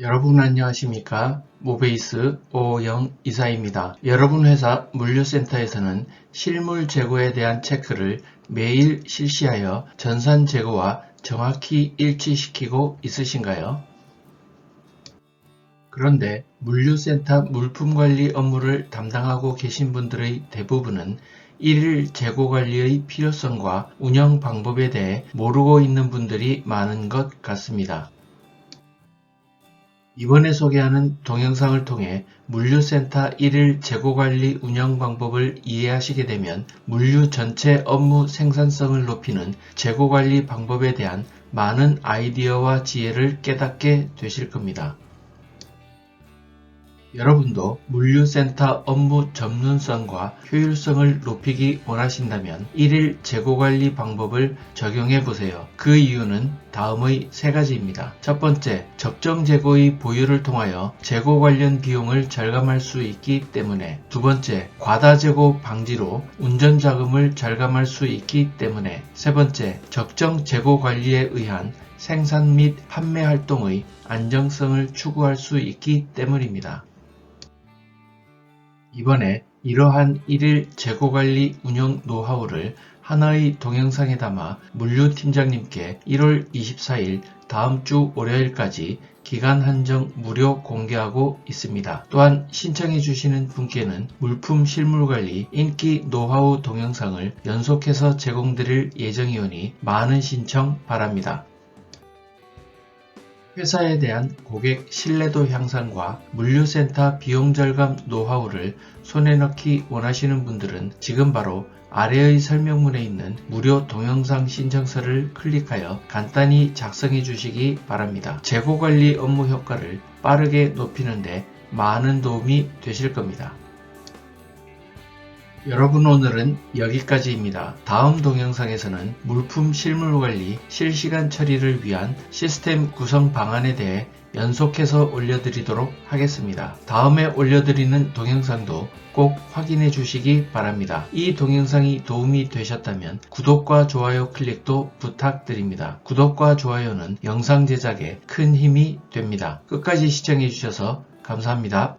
여러분 안녕하십니까? 모베이스 오영 이사입니다. 여러분 회사 물류센터에서는 실물 재고에 대한 체크를 매일 실시하여 전산 재고와 정확히 일치시키고 있으신가요? 그런데 물류센터 물품관리 업무를 담당하고 계신 분들의 대부분은 일일 재고 관리의 필요성과 운영 방법에 대해 모르고 있는 분들이 많은 것 같습니다. 이번에 소개하는 동영상을 통해 물류센터 1일 재고관리 운영 방법을 이해하시게 되면 물류 전체 업무 생산성을 높이는 재고관리 방법에 대한 많은 아이디어와 지혜를 깨닫게 되실 겁니다. 여러분도 물류센터 업무 전문성과 효율성을 높이기 원하신다면 1일 재고관리 방법을 적용해 보세요. 그 이유는 다음의 세 가지입니다. 첫 번째, 적정 재고의 보유를 통하여 재고 관련 비용을 절감할 수 있기 때문에 두 번째, 과다 재고 방지로 운전 자금을 절감할 수 있기 때문에 세 번째, 적정 재고 관리에 의한 생산 및 판매 활동의 안정성을 추구할 수 있기 때문입니다. 이번에 이러한 1일 재고관리 운영 노하우를 하나의 동영상에 담아 물류팀장님께 1월 24일 다음 주 월요일까지 기간 한정 무료 공개하고 있습니다. 또한 신청해 주시는 분께는 물품 실물 관리 인기 노하우 동영상을 연속해서 제공드릴 예정이오니 많은 신청 바랍니다. 회사에 대한 고객 신뢰도 향상과 물류센터 비용 절감 노하우를 손에 넣기 원하시는 분들은 지금 바로 아래의 설명문에 있는 무료 동영상 신청서를 클릭하여 간단히 작성해 주시기 바랍니다. 재고 관리 업무 효과를 빠르게 높이는데 많은 도움이 되실 겁니다. 여러분 오늘은 여기까지입니다. 다음 동영상에서는 물품 실물 관리 실시간 처리를 위한 시스템 구성 방안에 대해 연속해서 올려드리도록 하겠습니다. 다음에 올려드리는 동영상도 꼭 확인해 주시기 바랍니다. 이 동영상이 도움이 되셨다면 구독과 좋아요 클릭도 부탁드립니다. 구독과 좋아요는 영상 제작에 큰 힘이 됩니다. 끝까지 시청해 주셔서 감사합니다.